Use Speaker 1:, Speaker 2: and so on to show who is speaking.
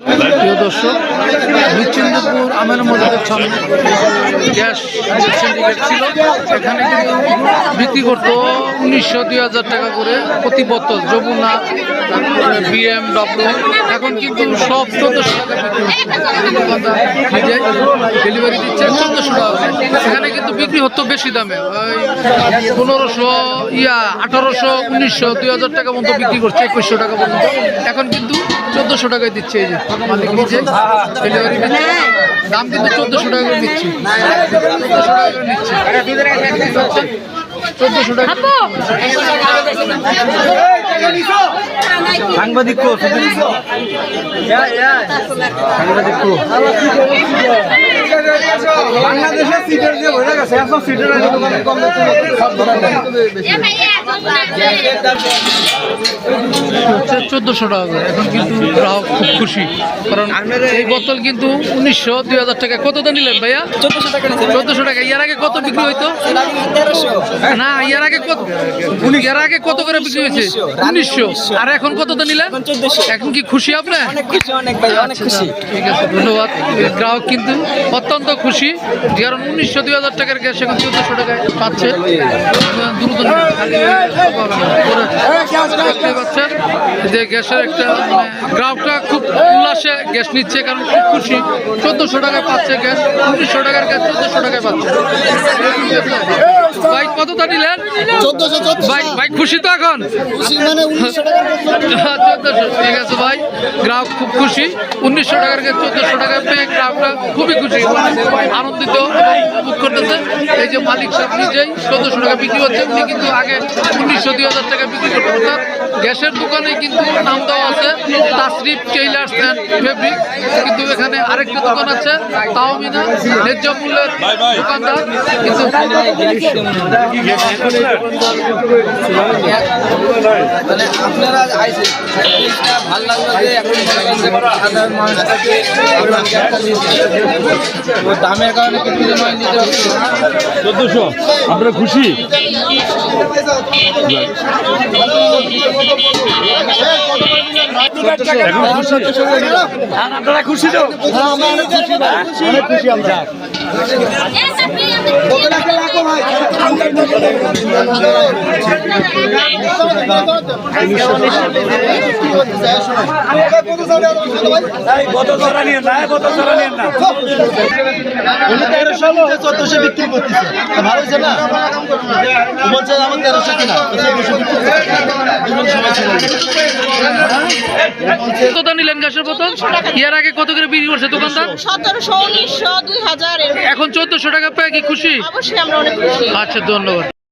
Speaker 1: প্রিয় দর্শক বিচ্ছিন্নপুর আমের মজাদের গ্যাস ছিল। এখানে কিন্তু বিক্রি করত উনিশশো দুই হাজার টাকা করে প্রতি বছর যমুনা বিএমডব্লিউ এখন কিন্তু সব চোদ্দোশো ডেলিভারি দিচ্ছে চোদ্দোশো টাকা। এখানে কিন্তু বিক্রি হতো বেশি দামে। ওই পনেরোশো ইয়া আঠারোশো উনিশশো দুই হাজার টাকা মতো বিক্রি করছে একুশশো টাকা পর্যন্ত। এখন কিন্তু চোদ্দোশো টাকায় দিচ্ছে এই যে মালিক নিজে ডেলিভারি দিচ্ছে। দাম কিন্তু চোদ্দোশো টাকা করে নিচ্ছে চোদ্দোশো টাকা করে নিচ্ছে চোদ্দোশো টাকা
Speaker 2: সাংবাদিক সাংবাদিক কো বাংলাদেশের সিটের যে হয়ে গেছে। এখন সিটের কম
Speaker 1: হচ্ছে চোদ্দোশো টাকা করে। এখন কিন্তু গ্রাহক খুব খুশি। কারণ এই বোতল কিন্তু উনিশশো দুই হাজার টাকা। কত দাম নিলেন ভাইয়া?
Speaker 2: চোদ্দশো টাকা
Speaker 1: চোদ্দোশো টাকা। ইয়ার আগে কত বিক্রি হইতো? না ইয়ার আগে কত ইয়ার আগে কত করে বিক্রি হয়েছে? উনিশশো আর এখন কত তো নিলেন?
Speaker 2: এখন
Speaker 1: কি খুশি আপনি
Speaker 2: অনেক খুশি অনেক ভাই অনেক খুশি।
Speaker 1: ঠিক আছে ধন্যবাদ। গ্রাহক কিন্তু অত্যন্ত খুশি। কারণ উনিশশো দুই হাজার টাকার গ্যাস এখন চোদ্দশো টাকায় পাচ্ছে। যে গ্যাসের একটা মানে গ্রাহকটা খুব উল্লাসে গ্যাস নিচ্ছে, কারণ খুব খুশি। চোদ্দশো টাকায় পাচ্ছে গ্যাস, উনিশশো টাকার গ্যাস চোদ্দশো টাকায় পাচ্ছে। ভাই কতটা নিলেন
Speaker 3: চোদ্দশো
Speaker 1: ভাই ভাই খুশি তো এখন?
Speaker 3: মানে
Speaker 1: চোদ্দশো। ঠিক আছে ভাই। গ্রাহক খুব খুশি। উনিশশো টাকার চোদ্দশো টাকা পেয়ে গ্রাহকরা খুবই খুশি। আনন্দিত বুক করতেছে। এই যে মালিক সাহেব নিজেই চোদ্দশো টাকা বিক্রি হচ্ছে উনি কিন্তু আগে উনিশশো দুই হাজার টাকা বিক্রি করতে অর্থাৎ গ্যাসের দোকানে কিন্তু নাম দেওয়া আছে তাসরিফ টেইলার্স অ্যান্ড ফেব্রিক। কিন্তু এখানে আরেকটা দোকান আছে তাও মিনা ন্যায্য মূল্যের দোকানদার। কিন্তু
Speaker 2: মানে আপনারা আইসেন ভালো লাগল যে এখন সাধারণ মানুষটাকে তো দামের কারণে কিছু জমা দিতে
Speaker 4: চোদ্দশো। আপনারা খুশি? আপনারা খুশি তো?
Speaker 3: অনেক খুশি আমরা চোদ্দশো বিক্রি করতেছে। ভালো হয়েছে না? বলছে আমার তেরোশো কিনা। দুজন সময় ছিল
Speaker 1: কত নিলেন গ্যাসের বোতল? ইয়ার আগে কত করে বিক্রি করছে দোকানদার?
Speaker 5: সতেরোশো উনিশশো দুই হাজার
Speaker 1: এখন চোদ্দশো টাকা পেয়ে কি খুশি?
Speaker 5: অবশ্যই আমরা অনেক খুশি।
Speaker 1: আচ্ছা ধন্যবাদ।